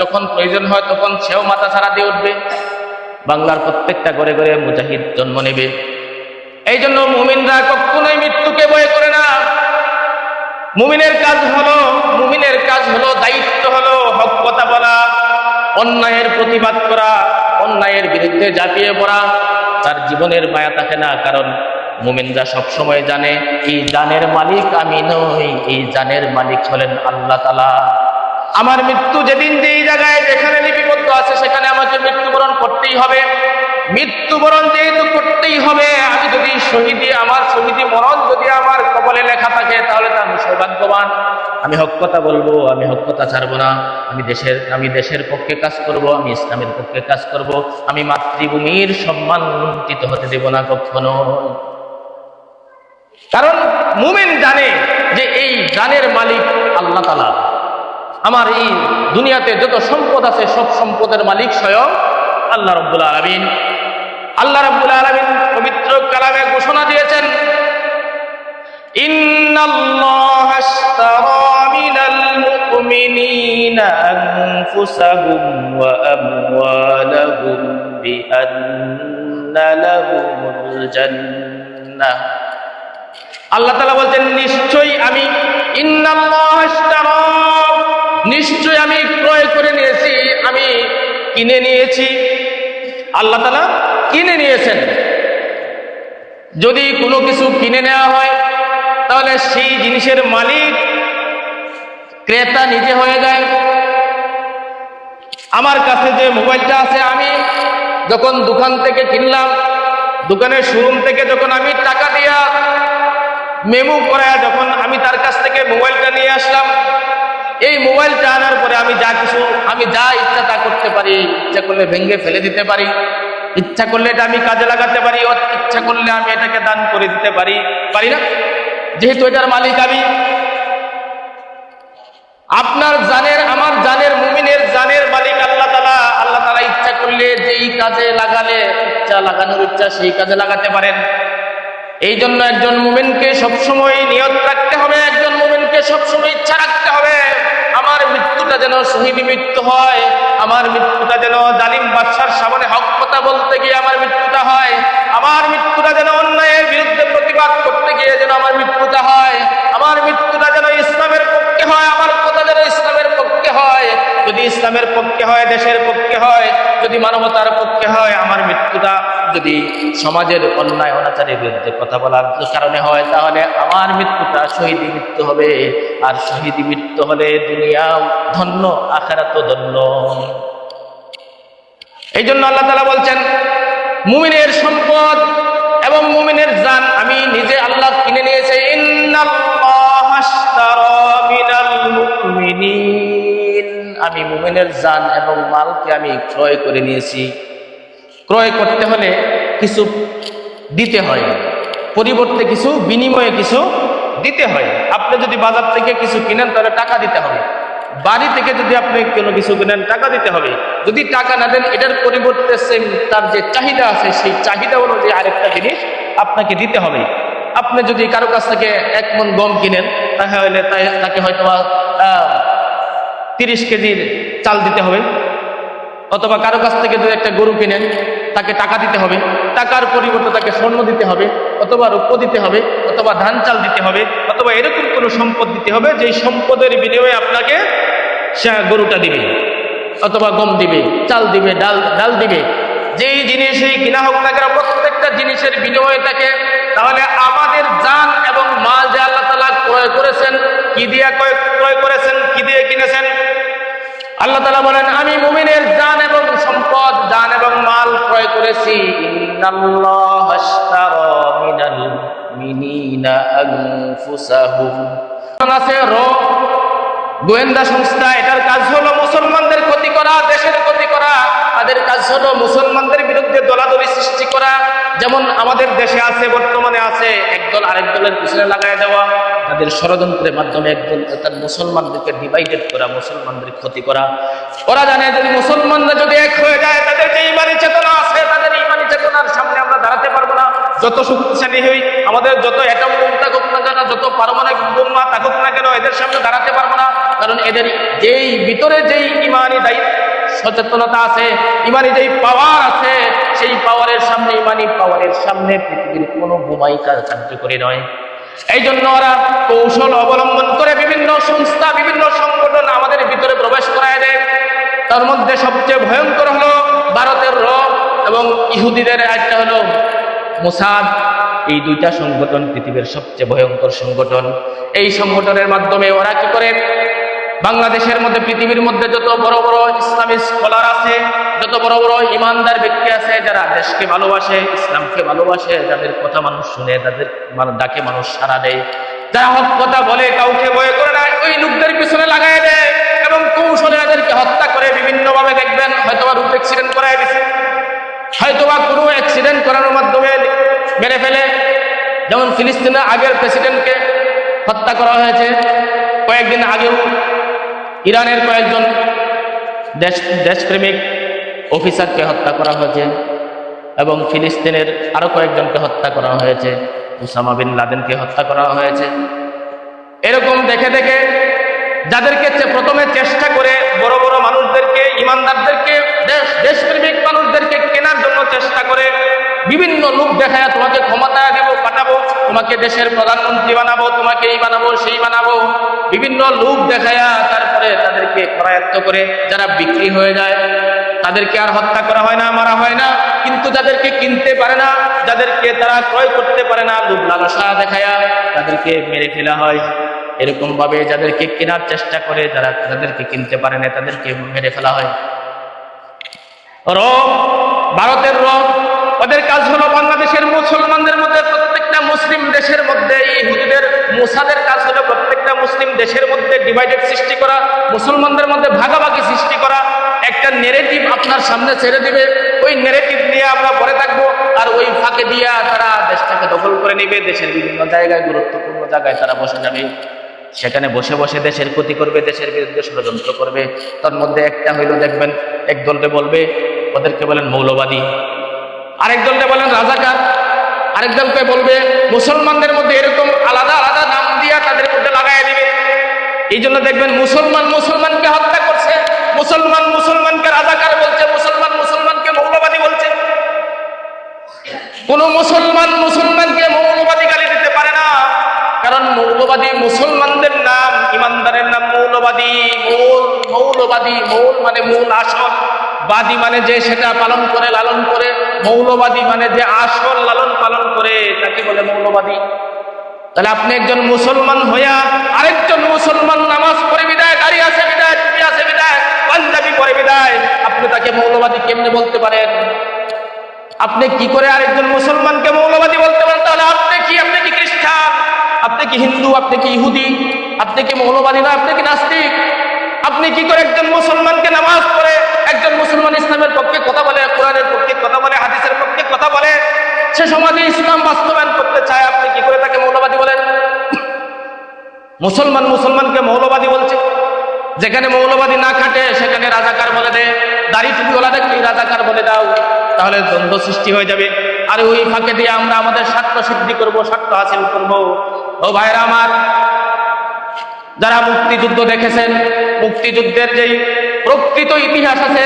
যখন প্রয়োজন হয় তখন সেও মাথা ছাড়া দিয়ে উঠবে। বাংলার প্রত্যেকটা ঘরে ঘরে মুজাহিদ জন্ম নেবে। এই জন্য মুমিনরা কখনোই মৃত্যুকে ভয় করে না। মুমিনের কাজ হলো, মুমিনের কাজ হলো দায়িত্ব হলো হক কথা বলা, অন্যায়ের প্রতিবাদ করা, অন্যায়ের বিরুদ্ধে ঝাঁপিয়ে পড়া। তার জীবনের মায়া থাকে না, কারণ মুমিনরা সবসময় জানে, এই জানের মালিক আমি নই, এই জানের মালিক হলেন আল্লাহ তালা আমার মৃত্যু যেদিন যেই জায়গায় যেখানে লিপিবদ্ধ আছে, সেখানে আমাকে মৃত্যুবরণ করতেই হবে। মৃত্যুবরণ যেহেতু করতেই হবে, আমি যদি শহীদি, আমার শহীদি মরণ যদি আমার কপালে লেখা থাকে, তাহলে তো আমি সৌভাগ্যবান। আমি হক কথা বলব, আমি হক কথা ছাড়বো না। আমি দেশের আমি দেশের পক্ষে কাজ করব, আমি ইসলামের পক্ষে কাজ করব। আমি মাতৃভূমির সম্মান সম্মানিত হতে দেব না কখনো। কারণ মুমিন জানে যে এই গানের মালিক আল্লাহ তালা আমার এই দুনিয়াতে যত সম্পদ আছে, সব সম্পদের মালিক স্বয়ং আল্লাহ রব্বুল আলমিন। আল্লাহ রব্বুল আলমিন পবিত্র কালামে ঘোষণা দিয়েছেন আল্লাহ বলছেন, নিশ্চয়ই আমি ইন্নাল্লাহ নিশ্চয়ই আমি ক্রয় করে নিয়েছি, আমি কিনে নিয়েছি। আল্লাহ তালা কিনে নিয়েছেন। যদি কোনো কিছু কিনে নেওয়া হয়, তাহলে সেই জিনিসের মালিক ক্রেতা নিজে হয়ে যায়। আমার কাছে যে মোবাইলটা আছে, আমি যখন দোকান থেকে কিনলাম, দোকানের শোরুম থেকে যখন আমি টাকা দিয়া মেমু করা যখন আমি তার কাছ থেকে মোবাইলটা নিয়ে আসলাম এই মোবাইলটা আনার পরে আমি যা কিছু, আমি যা ইচ্ছা তা করতে পারি, ইচ্ছা করলে ভেঙে ফেলে দিতে পারি, ইচ্ছা করলে এটা আমি কাজে লাগাতে পারি ইচ্ছা করলে আমি এটাকে দান করে দিতে পারি পারি না? যেহেতু এটার মালিক আমি। আপনার জানের, আমার জানের, মুমিনের জানের মালিক আল্লাহ তালা আল্লাহ তালা ইচ্ছা করলে যেই কাজে লাগালে ইচ্ছা লাগানোর ইচ্ছা সেই কাজে লাগাতে পারেন। এই জন্য একজন মুমিনকে সবসময় নিয়ত রাখতে হবে, একজন মুমিনকে সবসময় ইচ্ছা রাখতে হবে, আমার মৃত্যুটা যেন শহীদ মৃত্যু হয়, আমার মৃত্যুটা যেন জালিম বাদশার সামনে হক কথা বলতে গিয়ে আমার মৃত্যুটা হয়, আমার মৃত্যুটা যেন অন্যায়ের বিরুদ্ধে প্রতিবাদ করতে গিয়ে যেন আমার মৃত্যুটা হয়, আমার মৃত্যুটা যেন ইসলামের পক্ষে হয়, আমার কথা যেন ইসলামের ইসলামের পক্ষে হয়, দেশের পক্ষে হয়, যদি মানবতার পক্ষে হয়, আমার মৃত্যুটা যদি সমাজের অন্যায়, অনাচারের বিরুদ্ধে কথা বলার কারণে হয়, তাহলে আমার মৃত্যুটা শহীদি মৃত্যু হবে। আর শহীদি মৃত্যু হলে দুনিয়া ধন্য আখেরাত ধন্য। এই জন্য আল্লাহ তালা বলছেন, মুমিনের সম্পদ এবং মুমিনের জান আমি নিজে আল্লাহ কিনে নিয়েছে। ইন্নাল্লাহ আশতারা মিনাল মুমিনিন। আমি মুমিনের যান এবং মালকে আমি ক্রয় করে নিয়েছি। ক্রয় করতে হলে কিছু দিতে হয়। পরিবর্তে কিছু, বিনিময়ে কিছু দিতে হয়। আপনি যদি বাজার থেকে কিছু কিনেন, তাহলে টাকা দিতে হবে। বাড়ি থেকে যদি আপনি কোনো কিছু কিনেন, টাকা দিতে হবে। যদি টাকা না দেন, এটার পরিবর্তে সেম তার যে চাহিদা আছে, সেই চাহিদা অনুযায়ী আরেকটা জিনিস আপনাকে দিতে হবে। আপনি যদি কারও কাছ থেকে এক মন গম কিনেন, তাহলে তাই- তাকে হয়তো তিরিশ কেজির চাল দিতে হবে। অথবা কারও কাছ থেকে যদি একটা গরু কিনেন, তাকে টাকা দিতে হবে। টাকার পরিবর্তে তাকে স্বর্ণ দিতে হবে, অথবা রূপ দিতে হবে, অথবা ধান চাল দিতে হবে, অথবা এরকম কোনো সম্পদ দিতে হবে, যেই সম্পদের বিনিময়ে আপনাকে সে গরুটা দিবে, অথবা গম দিবে, চাল দিবে, ডাল ডাল দিবে। যেই জিনিসই কিনা হোক না কেন, প্রত্যেকটা জিনিসের বিনিময়ে থাকে তাহলে আমাদের জান এবং মাল যে আল্লাহ তালা ক্রয় করেছেন, কি দিয়ে ক্রয় ক্রয় করেছেন কি দিয়ে কিনেছেন আল্লাহ তালা বলেন, আমি মুমিনের জান এবং সম্পদ, জান এবং মাল ক্রয় করেছি। আছে গোয়েন্দা সংস্থা, এটার কাজ হলো মুসলমানদের ক্ষতি করা, দেশের ক্ষতি করা। তাদের কাজ হলো মুসলমানদের বিরুদ্ধে দলাদলি সৃষ্টি করা। যেমন আমাদের দেশে আছে, বর্তমানে আছে, একদল আরেক দলের পিছনে লাগাই দেওয়া। তাদের ষড়যন্ত্রের মাধ্যমে একদল তার মুসলমানদেরকে ডিভাইডেড করা, মুসলমানদের ক্ষতি করা। ওরা জানে যদি মুসলমানরা যদি এক হয়ে যায়, তাদের যে ইমানি চেতনা আছে, তাদের ইমানি চেতনার সামনে আমরা দাঁড়াতে পারব না। যত শক্তিশালী হই, আমাদের যত অ্যাটম বোম থাকুক না কেন, যত পারমাণবিক বোমা থাকুক না কেন, এদের সামনে দাঁড়াতে পারব না। কারণ এদের যেই ভিতরে যেই ইমানি দায়িত্ব সচেতনতা আছে, ইমানি যেই পাওয়ার আছে, সেই পাওয়ারের সামনে, ইমানি পাওয়ারের সামনে পৃথিবীর কোনো বোমাই কার্যকরী নয়। এই জন্য ওরা কৌশল অবলম্বন করে বিভিন্ন সংস্থা, বিভিন্ন সংগঠন আমাদের ভিতরে প্রবেশ করায় দেয়। তার মধ্যে সবচেয়ে ভয়ঙ্কর হলো ভারতের র এবং ইহুদিদের একটা হলো মোসাদ। এই দুইটা সংগঠন পৃথিবীর সবচেয়ে ভয়ঙ্কর সংগঠন। এই সংগঠনের মাধ্যমে ওরা কি করে? বাংলাদেশের মধ্যে, পৃথিবীর মধ্যে যত বড় বড় ইসলামী স্কলার আছে যত বড় বড় ইমানদার ব্যক্তি আছে যারা দেশকে ভালোবাসে, ইসলামকে ভালোবাসে, যাদের কথা মানুষ শুনে তাদের ডাকে মানুষ সাড়া দেয় যারা হক কথা বলে, কাউকে ভয় করে না, ওই লোকদের পিছনে লাগাই দেয় এবং কৌশলে তাদেরকে হত্যা করে বিভিন্নভাবে দেখবেন হয়তো বা রুট অ্যাক্সিডেন্ট করায় দিছে, হয়তোবা কোনো অ্যাক্সিডেন্ট করানোর মাধ্যমে মেরে ফেলে। যেমন ফিলিস্তিনের আগের প্রেসিডেন্টকে হত্যা করা হয়েছে, কয়েকদিন আগেও। ইরানের কয়েকজন দেশ দেশপ্রেমিক অফিসারকে হত্যা করা হয়েছে এবং ফিলিস্তিনের আরও কয়েকজনকে হত্যা করা হয়েছে। উসামা বিন লাদেনকে হত্যা করা হয়েছে। এরকম দেখে দেখে যাদেরকে প্রথমে চেষ্টা করে বড় বড় মানুষদেরকে, ইমানদারদেরকে, দেশ, দেশপ্রেমিক মানুষদেরকে কেনার জন্য চেষ্টা করে, বিভিন্ন লোক দেখায়, তোমাকে ক্ষমতায় দেবো, পাঠাবো, তোমাকে দেশের প্রধানমন্ত্রী বানাবো, তোমাকে এই বানাবো, সেই বানাবো। বিভিন্ন লোক দেখায়া, তারপরে তাদেরকে করায়ত্ত করে, যারা বিক্রি হয়ে যায় তাদেরকে আর হত্যা করা হয় না, মারা হয় না, কিন্তু যাদেরকে কিনতে পারে না, যাদেরকে তারা ক্রয় করতে পারে না লোক লালসা দেখায়া তাদেরকে মেরে ফেলা হয়। এরকম ভাবে যাদেরকে কেনার চেষ্টা করে, যারা তাদেরকে কিনতে পারে না, তাদেরকে মেরে ফেলা হয়। র ভারতের র ওদের কাজ হলো বাংলাদেশের মুসলমানদের মধ্যে প্রত্যেকটা মুসলিম দেশের মধ্যে, ইহুদিদের, মুসাদের কাজ হলো প্রত্যেকটা মুসলিম দেশের মধ্যে ডিভাইডেড সৃষ্টি করা, মুসলমানদের মধ্যে ভাগাভাগি সৃষ্টি করা একটা নেরেটিভ আপনার সামনে ছেড়ে দিবে। ওই নেরেটিভ নিয়ে আমরা পরে থাকব আর ওই ফাঁকে দিয়া তারা দেশটাকে দখল করে নেবে, দেশের বিভিন্ন জায়গায়, গুরুত্বপূর্ণ জায়গায় তারা বসে যাবে। সেখানে বসে বসে দেশের ক্ষতি করবে, দেশের বিরুদ্ধে ষড়যন্ত্র করবে। তার মধ্যে একটা হইল, দেখবেন, এক দলকে বলবে, ওদেরকে বলেন মৌলবাদী। আরেক দলকে বলেন রাজাকার। আরেক দলকে বলবে, মুসলমানদের মধ্যে এরকম আলাদা আলাদা নাম দিয়া তাদের মধ্যে লাগাই দিবে। এই জন্য দেখবেন, মুসলমান মুসলমানকে হত্যা মুসলমান মুসলমানকে রাজাকার বলছে, মুসলমান মুসলমানকে মৌলবাদী বলছে। কোন মুসলমান মুসলমানকে মৌলবাদী গালি দিতে পারে না, কারণ মৌলবাদী মুসলমানদের নাম, ইমানদারের নাম মৌলবাদী, মৌল মৌলবাদী, মৌল মানে মূল আসল, বাদী মানে যে সেটা পালন করে, লালন করে, মৌলবাদী মানে যে আসল লালন পালন করে, তাকে বলে মৌলবাদী। তাহলে আপনি একজন মুসলমান হইয়া আরেকজন মুসলমান নামাজ পড়ে বিদায় দাঁড়িয়ে আছে বিদায় টুপি আছে বিদায় পাঞ্জাবি পরে বিদায় আপনি তাকে মৌলবাদী কেমনে বলতে পারেন আপনি কি করে আরেকজন মুসলমানকে মৌলবাদী বলতে পারেন? তাহলে আপনি কি? আপনি কি খ্রিস্টান? আপনি কি হিন্দু? আপনি কি ইহুদি? আপনি কি মৌলবাদী না? আপনি কি নাস্তিক? আপনি কি করে একজন মুসলমানকে নামাজ পড়ে, একজন মুসলমান ইসলামের পক্ষে কথা বলে, কোরআনের পক্ষে কথা বলে, হাদিসের পক্ষে কথা বলে? সে সমাজে ইসলাম বাস্তবায়ন করতে চায়, আপনি কি করে তাকে মৌলবাদী বলেন? মুসলমান মুসলমানকে মৌলবাদী বলছে। যেখানে মৌলবাদী না খাটে, সেখানে রাজাকার বলে দেয় দাড়ি টুপিওয়ালা দেখলে রাজাকার বলে দাও তাহলে দ্বন্দ্ব সৃষ্টি হয়ে যাবে। আর ওই ফাঁকে দিয়ে আমরা আমাদের স্বার্থ সিদ্ধি করব, স্বার্থ হাসিল করব। ও ভাইরা আমার, যারা মুক্তিযুদ্ধ দেখেছেন, মুক্তিযুদ্ধের যেই প্রকৃত ইতিহাস আছে